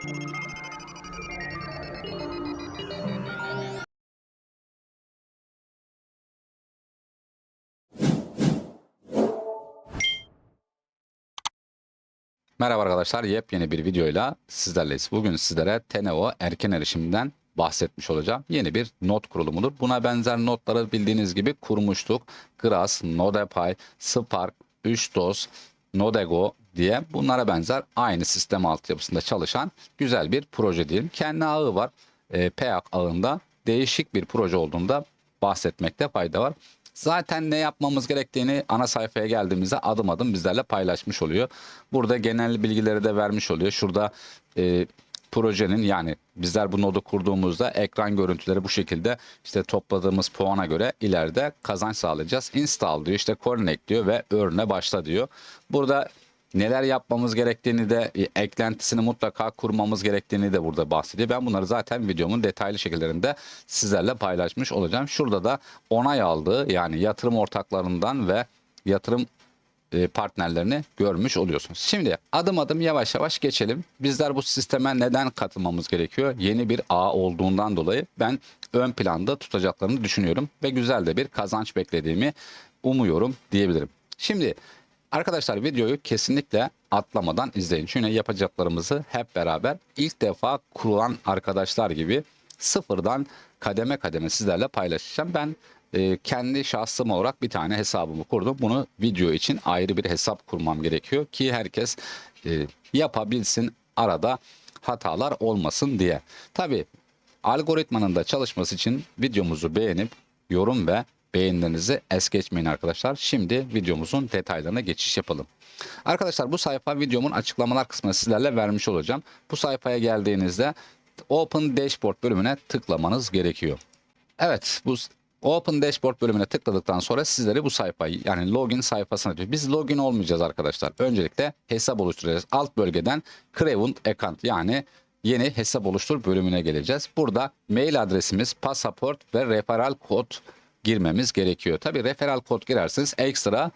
Merhaba arkadaşlar, yepyeni bir videoyla sizlerleyiz. Bugün sizlere Teneo erken erişimden bahsetmiş olacağım. Yeni bir not kurulumudur. Buna benzer notları bildiğiniz gibi kurmuştuk. Grass, Nodepy, Spark, 3DOS, Nodego diye bunlara benzer aynı sistem altyapısında çalışan güzel bir proje diyelim. Kendi ağı var. E, PEAK ağında değişik bir proje olduğunda bahsetmekte fayda var. Zaten ne yapmamız gerektiğini ana sayfaya geldiğimizde adım adım bizlerle paylaşmış oluyor. Burada genel bilgileri de vermiş oluyor. Şurada e, projenin yani bizler bu nodu kurduğumuzda ekran görüntüleri bu şekilde işte topladığımız puana göre ileride kazanç sağlayacağız. Install diyor işte connect diyor ve örne başla diyor. Burada neler yapmamız gerektiğini de e, eklentisini mutlaka kurmamız gerektiğini de burada bahsediyor. Ben bunları zaten videomun detaylı şekillerinde sizlerle paylaşmış olacağım. Şurada da onay aldığı yani yatırım ortaklarından ve yatırım e, partnerlerini görmüş oluyorsunuz. Şimdi adım adım yavaş yavaş geçelim. Bizler bu sisteme neden katılmamız gerekiyor? Yeni bir ağ olduğundan dolayı ben ön planda tutacaklarını düşünüyorum ve güzel de bir kazanç beklediğimi umuyorum diyebilirim. Şimdi arkadaşlar videoyu kesinlikle atlamadan izleyin. Çünkü yapacaklarımızı hep beraber ilk defa kurulan arkadaşlar gibi sıfırdan kademe kademe sizlerle paylaşacağım. Ben e, kendi şahsım olarak bir tane hesabımı kurdum. Bunu video için ayrı bir hesap kurmam gerekiyor ki herkes e, yapabilsin arada hatalar olmasın diye. Tabi algoritmanın da çalışması için videomuzu beğenip yorum ve beğenilerinizi es geçmeyin arkadaşlar. Şimdi videomuzun detaylarına geçiş yapalım. Arkadaşlar bu sayfa videomun açıklamalar kısmına sizlerle vermiş olacağım. Bu sayfaya geldiğinizde Open Dashboard bölümüne tıklamanız gerekiyor. Evet bu Open Dashboard bölümüne tıkladıktan sonra sizleri bu sayfayı yani login sayfasına diyor. Biz login olmayacağız arkadaşlar. Öncelikle hesap oluşturacağız. Alt bölgeden Create Account yani yeni hesap oluştur bölümüne geleceğiz. Burada mail adresimiz, pasaport ve referral kod girmemiz gerekiyor. Tabi referral kod girerseniz ekstra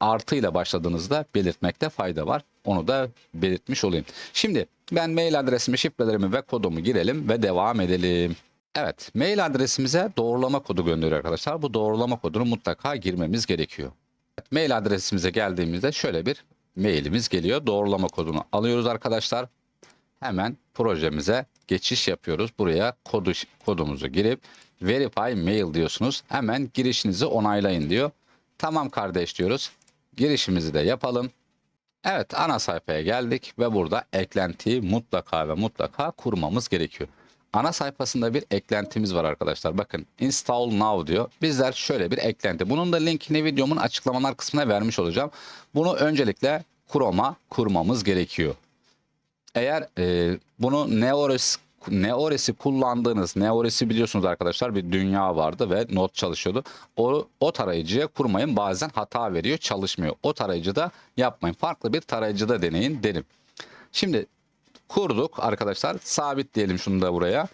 artıyla başladığınızda belirtmekte fayda var. Onu da belirtmiş olayım. Şimdi ben mail adresimi, şifrelerimi ve kodumu girelim ve devam edelim. Evet, mail adresimize doğrulama kodu gönderiyor arkadaşlar. Bu doğrulama kodunu mutlaka girmemiz gerekiyor. Evet, mail adresimize geldiğimizde şöyle bir mailimiz geliyor. Doğrulama kodunu alıyoruz arkadaşlar. Hemen projemize geçiş yapıyoruz. Buraya kodu, kodumuzu girip verify mail diyorsunuz. Hemen girişinizi onaylayın diyor. Tamam kardeş diyoruz. Girişimizi de yapalım. Evet ana sayfaya geldik ve burada eklentiyi mutlaka ve mutlaka kurmamız gerekiyor. Ana sayfasında bir eklentimiz var arkadaşlar. Bakın install now diyor. Bizler şöyle bir eklenti. Bunun da linkini videomun açıklamalar kısmına vermiş olacağım. Bunu öncelikle Chrome'a kurmamız gerekiyor. Eğer e, bunu Neores Neores'i kullandığınız, Neores'i biliyorsunuz arkadaşlar bir dünya vardı ve not çalışıyordu. O, o tarayıcıya kurmayın bazen hata veriyor çalışmıyor. O tarayıcıda yapmayın. Farklı bir tarayıcıda deneyin derim. Şimdi kurduk arkadaşlar. Sabit diyelim şunu da buraya.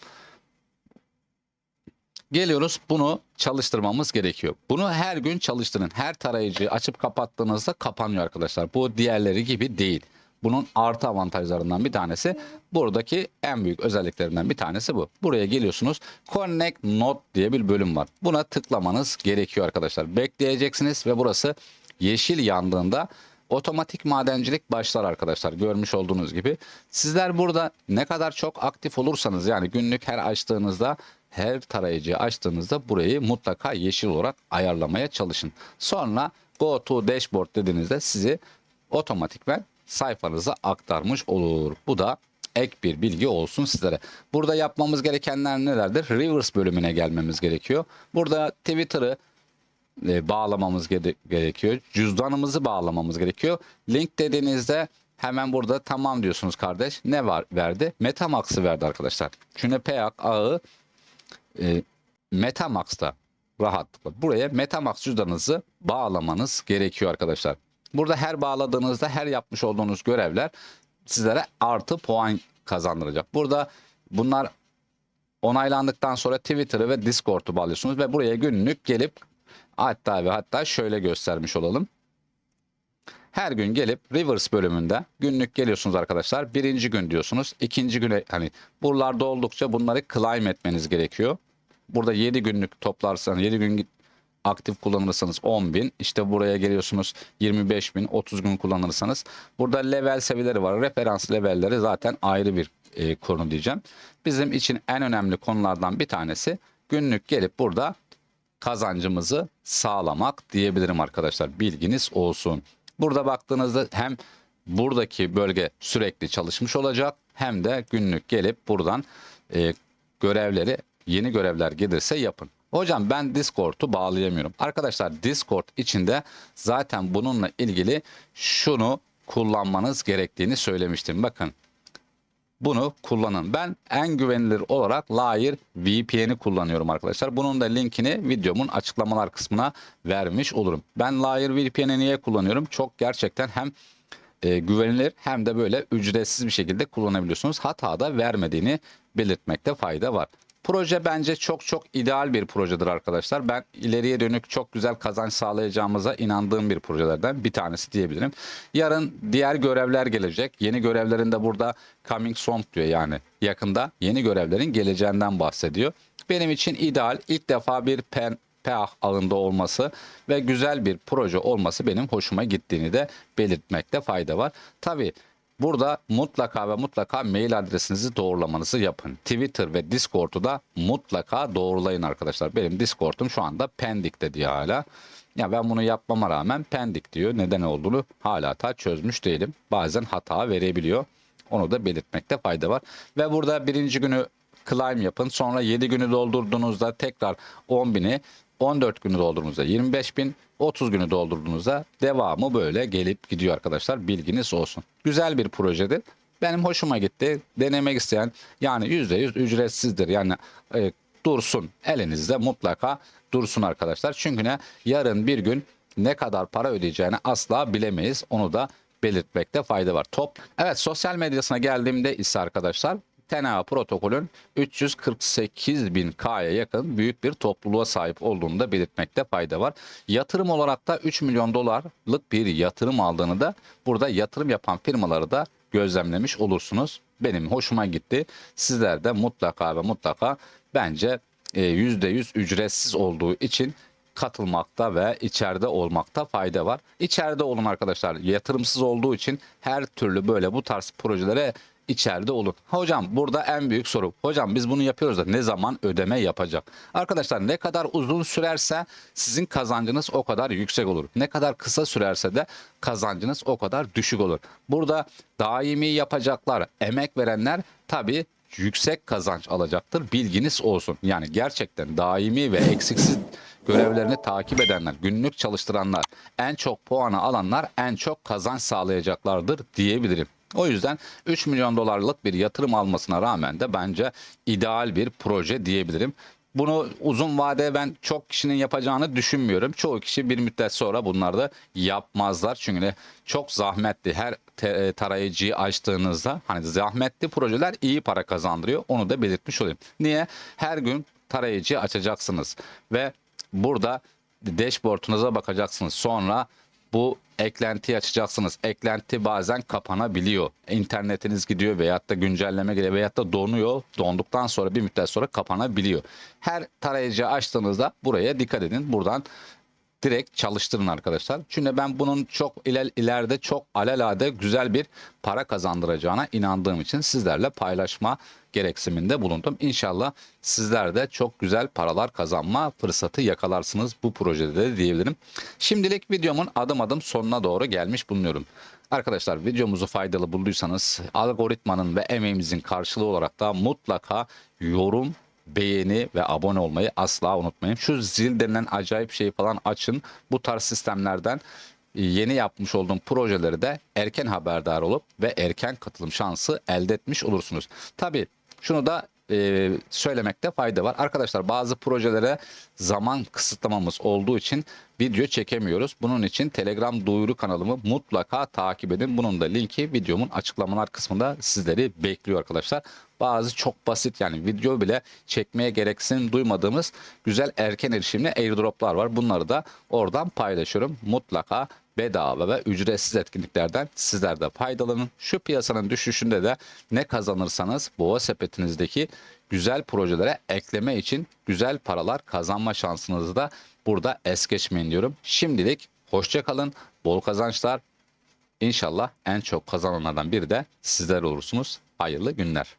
Geliyoruz bunu çalıştırmamız gerekiyor. Bunu her gün çalıştırın. Her tarayıcıyı açıp kapattığınızda kapanıyor arkadaşlar. Bu diğerleri gibi değil. Bunun artı avantajlarından bir tanesi buradaki en büyük özelliklerinden bir tanesi bu. Buraya geliyorsunuz. Connect Node diye bir bölüm var. Buna tıklamanız gerekiyor arkadaşlar. Bekleyeceksiniz ve burası yeşil yandığında otomatik madencilik başlar arkadaşlar. Görmüş olduğunuz gibi. Sizler burada ne kadar çok aktif olursanız yani günlük her açtığınızda her tarayıcıyı açtığınızda burayı mutlaka yeşil olarak ayarlamaya çalışın. Sonra go to dashboard dediğinizde sizi otomatikmen sayfanıza aktarmış olur. Bu da ek bir bilgi olsun sizlere. Burada yapmamız gerekenler nelerdir? Reverse bölümüne gelmemiz gerekiyor. Burada Twitter'ı e, bağlamamız gere- gerekiyor. Cüzdanımızı bağlamamız gerekiyor. Link dediğinizde hemen burada tamam diyorsunuz kardeş. Ne var verdi? Metamax'ı verdi arkadaşlar. Çünkü PEAK ağı e, Metamax'ta rahatlıkla. Buraya Metamax cüzdanınızı bağlamanız gerekiyor arkadaşlar. Burada her bağladığınızda her yapmış olduğunuz görevler sizlere artı puan kazandıracak. Burada bunlar onaylandıktan sonra Twitter'ı ve Discord'u bağlıyorsunuz ve buraya günlük gelip hatta ve hatta şöyle göstermiş olalım. Her gün gelip reverse bölümünde günlük geliyorsunuz arkadaşlar. Birinci gün diyorsunuz. ikinci güne hani buralarda oldukça bunları climb etmeniz gerekiyor. Burada 7 günlük toplarsanız 7 gün aktif kullanırsanız 10 bin. İşte buraya geliyorsunuz 25 bin 30 gün kullanırsanız. Burada level seviyeleri var. Referans levelleri zaten ayrı bir e, konu diyeceğim. Bizim için en önemli konulardan bir tanesi günlük gelip burada kazancımızı sağlamak diyebilirim arkadaşlar. Bilginiz olsun. Burada baktığınızda hem buradaki bölge sürekli çalışmış olacak hem de günlük gelip buradan e, görevleri yeni görevler gelirse yapın. Hocam ben Discord'u bağlayamıyorum. Arkadaşlar Discord içinde zaten bununla ilgili şunu kullanmanız gerektiğini söylemiştim. Bakın bunu kullanın. Ben en güvenilir olarak Layer VPN'i kullanıyorum arkadaşlar. Bunun da linkini videomun açıklamalar kısmına vermiş olurum. Ben Layer VPN'i niye kullanıyorum? Çok gerçekten hem e, güvenilir hem de böyle ücretsiz bir şekilde kullanabiliyorsunuz. Hata da vermediğini belirtmekte fayda var. Proje bence çok çok ideal bir projedir arkadaşlar. Ben ileriye dönük çok güzel kazanç sağlayacağımıza inandığım bir projelerden bir tanesi diyebilirim. Yarın diğer görevler gelecek. Yeni görevlerin de burada coming soon diyor yani yakında yeni görevlerin geleceğinden bahsediyor. Benim için ideal ilk defa bir pen PEAH ağında olması ve güzel bir proje olması benim hoşuma gittiğini de belirtmekte fayda var. Tabii Burada mutlaka ve mutlaka mail adresinizi doğrulamanızı yapın. Twitter ve Discord'u da mutlaka doğrulayın arkadaşlar. Benim Discord'um şu anda Pendik'te diyor hala. Ya ben bunu yapmama rağmen Pendik diyor. Neden olduğunu hala ta çözmüş değilim. Bazen hata verebiliyor. Onu da belirtmekte fayda var. Ve burada birinci günü climb yapın. Sonra 7 günü doldurduğunuzda tekrar 10 bini 14 günü doldurduğunuzda 25 bin 30 günü doldurduğunuzda devamı böyle gelip gidiyor arkadaşlar bilginiz olsun. Güzel bir projedir. Benim hoşuma gitti. Denemek isteyen yani %100 ücretsizdir. Yani e, dursun elinizde mutlaka dursun arkadaşlar. Çünkü ne yarın bir gün ne kadar para ödeyeceğini asla bilemeyiz. Onu da belirtmekte fayda var. Top. Evet sosyal medyasına geldiğimde ise arkadaşlar TNA protokolün 348 bin K'ya yakın büyük bir topluluğa sahip olduğunu da belirtmekte fayda var. Yatırım olarak da 3 milyon dolarlık bir yatırım aldığını da burada yatırım yapan firmaları da gözlemlemiş olursunuz. Benim hoşuma gitti. Sizler de mutlaka ve mutlaka bence e, %100 ücretsiz olduğu için katılmakta ve içeride olmakta fayda var. İçeride olun arkadaşlar. Yatırımsız olduğu için her türlü böyle bu tarz projelere içeride olun. Hocam burada en büyük soru. Hocam biz bunu yapıyoruz da ne zaman ödeme yapacak? Arkadaşlar ne kadar uzun sürerse sizin kazancınız o kadar yüksek olur. Ne kadar kısa sürerse de kazancınız o kadar düşük olur. Burada daimi yapacaklar, emek verenler tabii yüksek kazanç alacaktır. Bilginiz olsun. Yani gerçekten daimi ve eksiksiz görevlerini takip edenler, günlük çalıştıranlar, en çok puanı alanlar en çok kazanç sağlayacaklardır diyebilirim. O yüzden 3 milyon dolarlık bir yatırım almasına rağmen de bence ideal bir proje diyebilirim. Bunu uzun vade ben çok kişinin yapacağını düşünmüyorum. Çoğu kişi bir müddet sonra bunları da yapmazlar. Çünkü çok zahmetli. Her te- tarayıcıyı açtığınızda hani zahmetli projeler iyi para kazandırıyor. Onu da belirtmiş olayım. Niye? Her gün tarayıcı açacaksınız ve burada dashboard'unuza bakacaksınız. Sonra bu eklentiyi açacaksınız. Eklenti bazen kapanabiliyor. İnternetiniz gidiyor veyahut da güncelleme geliyor veyahut da donuyor. Donduktan sonra bir müddet sonra kapanabiliyor. Her tarayıcı açtığınızda buraya dikkat edin. Buradan direkt çalıştırın arkadaşlar. Çünkü ben bunun çok iler, ileride çok alelade güzel bir para kazandıracağına inandığım için sizlerle paylaşma gereksiniminde bulundum. İnşallah sizler de çok güzel paralar kazanma fırsatı yakalarsınız bu projede de diyebilirim. Şimdilik videomun adım adım sonuna doğru gelmiş bulunuyorum. Arkadaşlar videomuzu faydalı bulduysanız algoritmanın ve emeğimizin karşılığı olarak da mutlaka yorum beğeni ve abone olmayı asla unutmayın. Şu zil denilen acayip şeyi falan açın. Bu tarz sistemlerden yeni yapmış olduğum projeleri de erken haberdar olup ve erken katılım şansı elde etmiş olursunuz. Tabii şunu da e, söylemekte fayda var. Arkadaşlar bazı projelere zaman kısıtlamamız olduğu için video çekemiyoruz. Bunun için Telegram duyuru kanalımı mutlaka takip edin. Bunun da linki videomun açıklamalar kısmında sizleri bekliyor arkadaşlar. Bazı çok basit yani video bile çekmeye gereksinim duymadığımız güzel erken erişimli airdroplar var. Bunları da oradan paylaşıyorum. Mutlaka bedava ve ücretsiz etkinliklerden sizler de faydalanın. Şu piyasanın düşüşünde de ne kazanırsanız boğa sepetinizdeki güzel projelere ekleme için güzel paralar kazanma şansınızı da burada es geçmeyin diyorum. Şimdilik hoşça kalın, bol kazançlar. İnşallah en çok kazananlardan biri de sizler olursunuz. Hayırlı günler.